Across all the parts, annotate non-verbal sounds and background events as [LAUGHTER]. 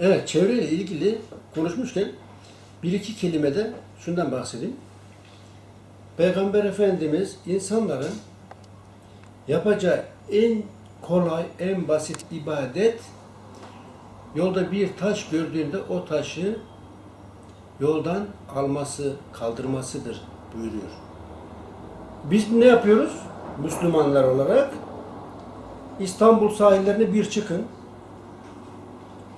Evet, çevreyle ilgili konuşmuşken bir iki kelimede şundan bahsedeyim. Peygamber Efendimiz insanların yapacağı en kolay, en basit ibadet yolda bir taş gördüğünde o taşı yoldan alması, kaldırmasıdır buyuruyor. Biz ne yapıyoruz? Müslümanlar olarak İstanbul sahillerine bir çıkın.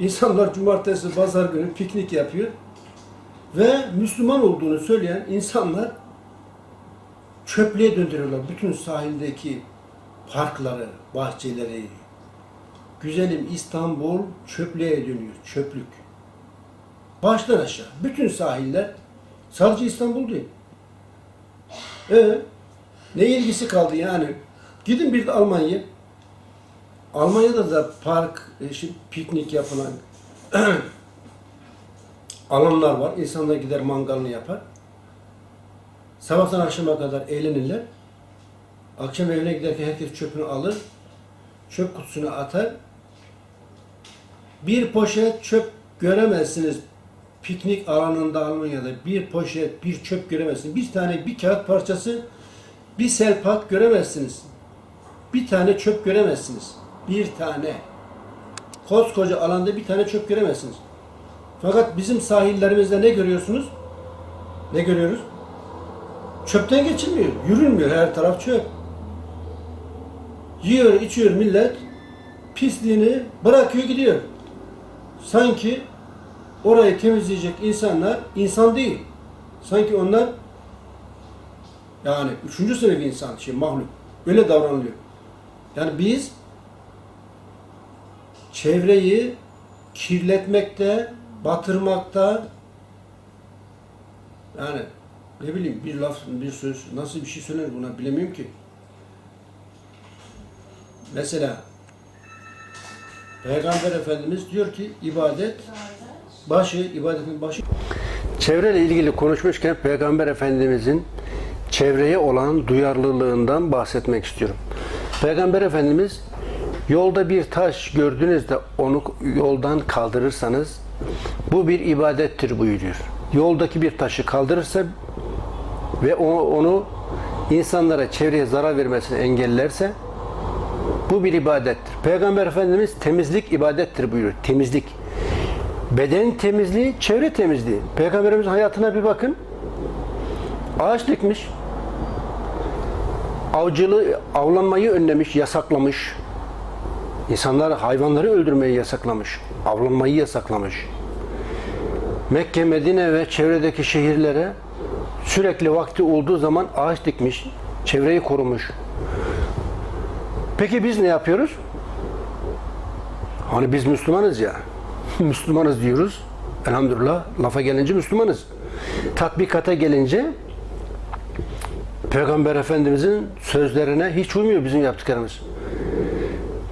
İnsanlar cumartesi, pazar günü piknik yapıyor. Ve Müslüman olduğunu söyleyen insanlar çöplüğe döndürüyorlar. Bütün sahildeki parkları, bahçeleri. Güzelim İstanbul çöplüğe dönüyor. Çöplük. Baştan aşağı. Bütün sahiller sadece İstanbul değil. E ne ilgisi kaldı yani? Gidin bir de Almanya. Almanya'da da park, işte piknik yapılan [CLEARS THROAT] alanlar var. İnsanlar gider mangalını yapar. Sabahtan akşama kadar eğlenirler. Akşam evine giderken herkes çöpünü alır. Çöp kutusuna atar. Bir poşet çöp göremezsiniz. Piknik alanında Almanya'da bir poşet, bir çöp göremezsiniz. Bir tane bir kağıt parçası, bir selpak göremezsiniz. Bir tane çöp göremezsiniz. Bir tane. Koskoca alanda bir tane çöp göremezsiniz. Fakat bizim sahillerimizde ne görüyorsunuz? Ne görüyoruz? Çöpten geçilmiyor. Yürünmüyor. Her taraf çöp. Yiyor, içiyor millet. Pisliğini bırakıyor gidiyor. Sanki orayı temizleyecek insanlar insan değil. Sanki onlar yani üçüncü sınıf insan, şey mahluk. Öyle davranılıyor. Yani biz çevreyi kirletmekte, batırmakta yani ne bileyim bir laf, bir söz nasıl bir şey söylenir buna bilemiyorum ki. Mesela Peygamber Efendimiz diyor ki ibadet başı, ibadetin başı. Çevreyle ilgili konuşmuşken Peygamber Efendimizin çevreye olan duyarlılığından bahsetmek istiyorum. Peygamber Efendimiz yolda bir taş gördüğünüzde onu yoldan kaldırırsanız bu bir ibadettir buyuruyor. Yoldaki bir taşı kaldırırsa ve onu insanlara, çevreye zarar vermesini engellerse bu bir ibadettir. Peygamber Efendimiz temizlik ibadettir buyuruyor. Temizlik. Beden temizliği, çevre temizliği. Peygamberimizin hayatına bir bakın. Ağaç dikmiş. Avcılığı, avlanmayı önlemiş, yasaklamış. İnsanlar hayvanları öldürmeyi yasaklamış. Avlanmayı yasaklamış. Mekke, Medine ve çevredeki şehirlere sürekli vakti olduğu zaman ağaç dikmiş. Çevreyi korumuş. Peki biz ne yapıyoruz? Hani biz Müslümanız ya. [LAUGHS] Müslümanız diyoruz. Elhamdülillah lafa gelince Müslümanız. Tatbikata gelince Peygamber Efendimizin sözlerine hiç uymuyor bizim yaptıklarımız.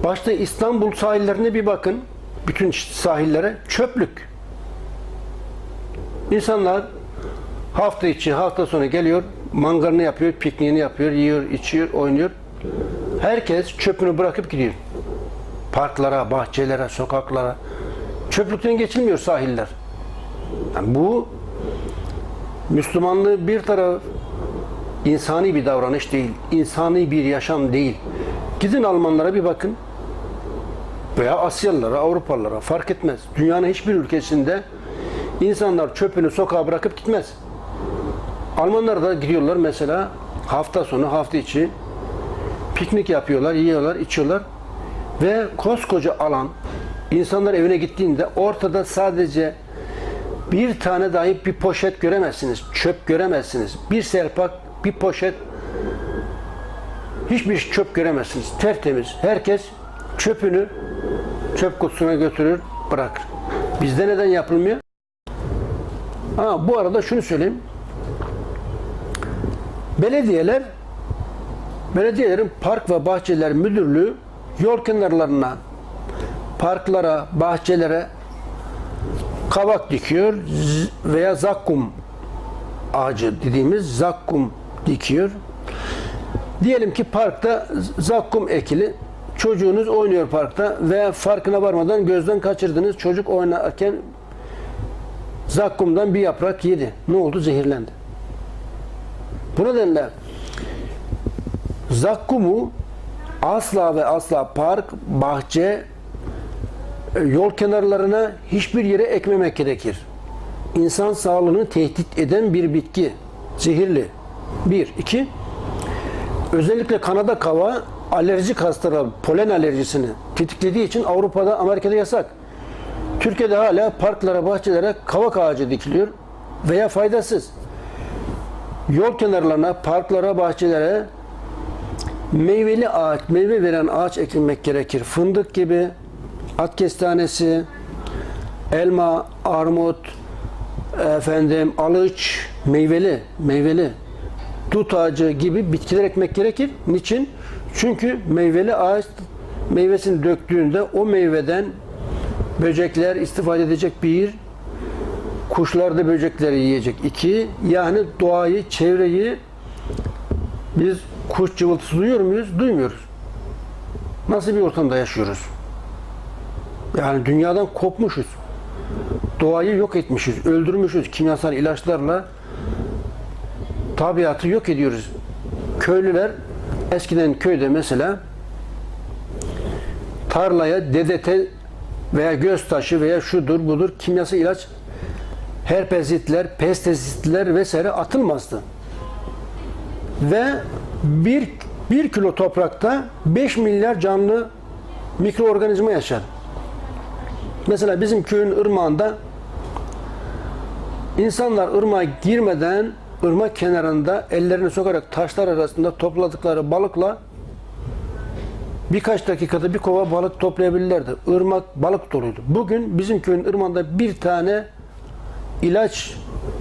Başta İstanbul sahillerine bir bakın. Bütün sahillere çöplük. İnsanlar hafta içi, hafta sonu geliyor, mangalını yapıyor, pikniğini yapıyor, yiyor, içiyor, oynuyor. Herkes çöpünü bırakıp gidiyor. Parklara, bahçelere, sokaklara. Çöplükten geçilmiyor sahiller. Yani bu Müslümanlığı bir taraf insani bir davranış değil, insani bir yaşam değil. Gidin Almanlara bir bakın. Veya Asyalılara, Avrupalılara fark etmez. Dünyanın hiçbir ülkesinde insanlar çöpünü sokağa bırakıp gitmez. Almanlar da gidiyorlar mesela hafta sonu, hafta içi piknik yapıyorlar, yiyorlar, içiyorlar ve koskoca alan insanlar evine gittiğinde ortada sadece bir tane dahi bir poşet göremezsiniz. Çöp göremezsiniz. Bir serpak, bir poşet hiçbir çöp göremezsiniz. Tertemiz. Herkes çöpünü çöp kutusuna götürür, bırakır. Bizde neden yapılmıyor? Ha, bu arada şunu söyleyeyim. Belediyeler Belediyelerin Park ve Bahçeler Müdürlüğü yol kenarlarına, parklara, bahçelere kabak dikiyor veya zakkum ağacı dediğimiz zakkum dikiyor. Diyelim ki parkta zakkum ekili çocuğunuz oynuyor parkta ve farkına varmadan gözden kaçırdınız. Çocuk oynarken zakkumdan bir yaprak yedi. Ne oldu? Zehirlendi. Bu nedenle zakkumu asla ve asla park, bahçe, e, yol kenarlarına hiçbir yere ekmemek gerekir. İnsan sağlığını tehdit eden bir bitki. Zehirli. Bir. iki. Özellikle Kanada kava alerjik hastalara polen alerjisini tetiklediği için Avrupa'da, Amerika'da yasak. Türkiye'de hala parklara, bahçelere kavak ağacı dikiliyor veya faydasız. Yol kenarlarına, parklara, bahçelere meyveli ağaç, meyve veren ağaç ekilmek gerekir. Fındık gibi, at kestanesi, elma, armut, efendim alıç, meyveli, meyveli, dut ağacı gibi bitkiler ekmek gerekir. Niçin? Çünkü meyveli ağaç meyvesini döktüğünde o meyveden böcekler istifade edecek bir, kuşlar da böcekleri yiyecek iki. Yani doğayı, çevreyi biz kuş cıvıltısı duyuyor muyuz? Duymuyoruz. Nasıl bir ortamda yaşıyoruz? Yani dünyadan kopmuşuz. Doğayı yok etmişiz, öldürmüşüz kimyasal ilaçlarla. Tabiatı yok ediyoruz. Köylüler eskiden köyde mesela tarlaya DDT veya göz taşı veya şudur budur kimyasal ilaç herpezitler, pestisitler vesaire atılmazdı. Ve bir, bir kilo toprakta 5 milyar canlı mikroorganizma yaşar. Mesela bizim köyün ırmağında insanlar ırmağa girmeden ırmak kenarında ellerini sokarak taşlar arasında topladıkları balıkla birkaç dakikada bir kova balık toplayabilirlerdi. Irmak balık doluydu. Bugün bizim köyün ırmağında bir tane ilaç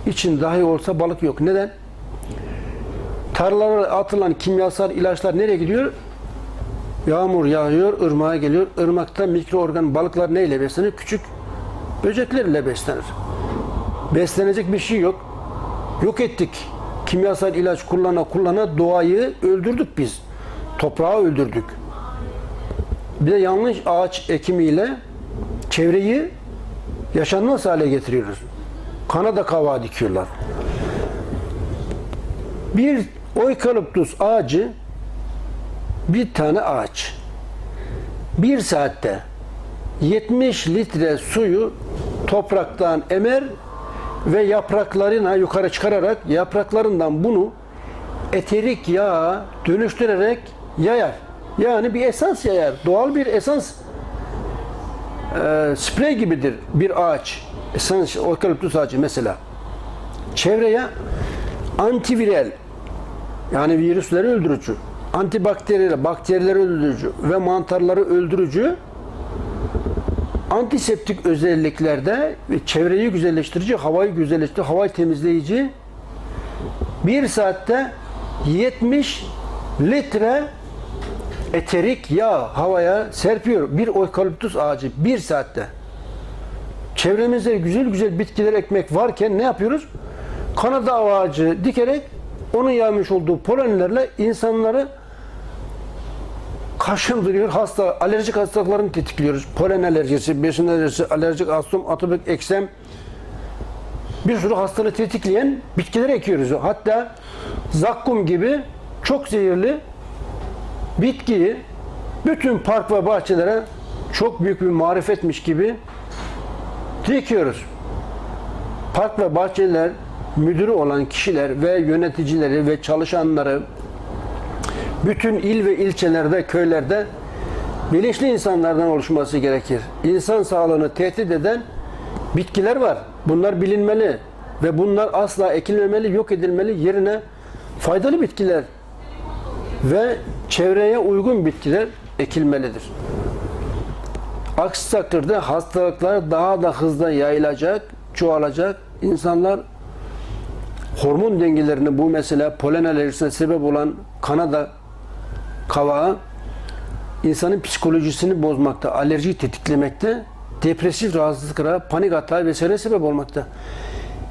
için dahi olsa balık yok. Neden? Tarlalara atılan kimyasal ilaçlar nereye gidiyor? Yağmur yağıyor, ırmağa geliyor. Irmakta mikroorgan balıklar neyle beslenir? Küçük böceklerle beslenir. Beslenecek bir şey yok. Yok ettik. Kimyasal ilaç kullana kullana doğayı öldürdük biz. Toprağı öldürdük. Bir de yanlış ağaç ekimiyle çevreyi yaşanmaz hale getiriyoruz. Kanada kavağı dikiyorlar. Bir oykaliptus ağacı bir tane ağaç. Bir saatte 70 litre suyu topraktan emer ve yapraklarına yukarı çıkararak yapraklarından bunu eterik yağa dönüştürerek yayar. Yani bir esans yayar. Doğal bir esans e, sprey gibidir bir ağaç. Esans, okaliptus ağacı mesela. Çevreye antiviral yani virüsleri öldürücü, antibakteriyel, bakterileri öldürücü ve mantarları öldürücü antiseptik özelliklerde çevreyi güzelleştirici, havayı güzelleştirici, havayı temizleyici bir saatte 70 litre eterik yağ havaya serpiyor. Bir okaliptus ağacı bir saatte. Çevremizde güzel güzel bitkiler ekmek varken ne yapıyoruz? Kanada ağacı dikerek onun yağmış olduğu polenlerle insanları kaşındırıyor. Hasta, alerjik hastalıklarını tetikliyoruz. Polen alerjisi, besin alerjisi, alerjik astım, atopik eksem bir sürü hastalığı tetikleyen bitkiler ekiyoruz. Hatta zakkum gibi çok zehirli bitkiyi bütün park ve bahçelere çok büyük bir marifetmiş gibi dikiyoruz. Park ve bahçeler müdürü olan kişiler ve yöneticileri ve çalışanları bütün il ve ilçelerde, köylerde bilinçli insanlardan oluşması gerekir. İnsan sağlığını tehdit eden bitkiler var. Bunlar bilinmeli ve bunlar asla ekilmemeli, yok edilmeli. Yerine faydalı bitkiler ve çevreye uygun bitkiler ekilmelidir. Aksi takdirde hastalıklar daha da hızla yayılacak, çoğalacak. İnsanlar hormon dengelerini bu mesela polen alerjisine sebep olan Kanada kavağı insanın psikolojisini bozmakta, alerjiyi tetiklemekte, depresif rahatsızlıklara, panik atağı vesaire sebep olmakta.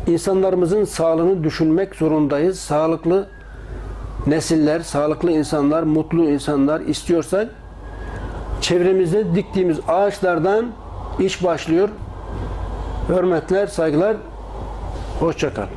İnsanlarımızın sağlığını düşünmek zorundayız. Sağlıklı nesiller, sağlıklı insanlar, mutlu insanlar istiyorsak çevremizde diktiğimiz ağaçlardan iş başlıyor. Hürmetler, saygılar. Hoşça kal.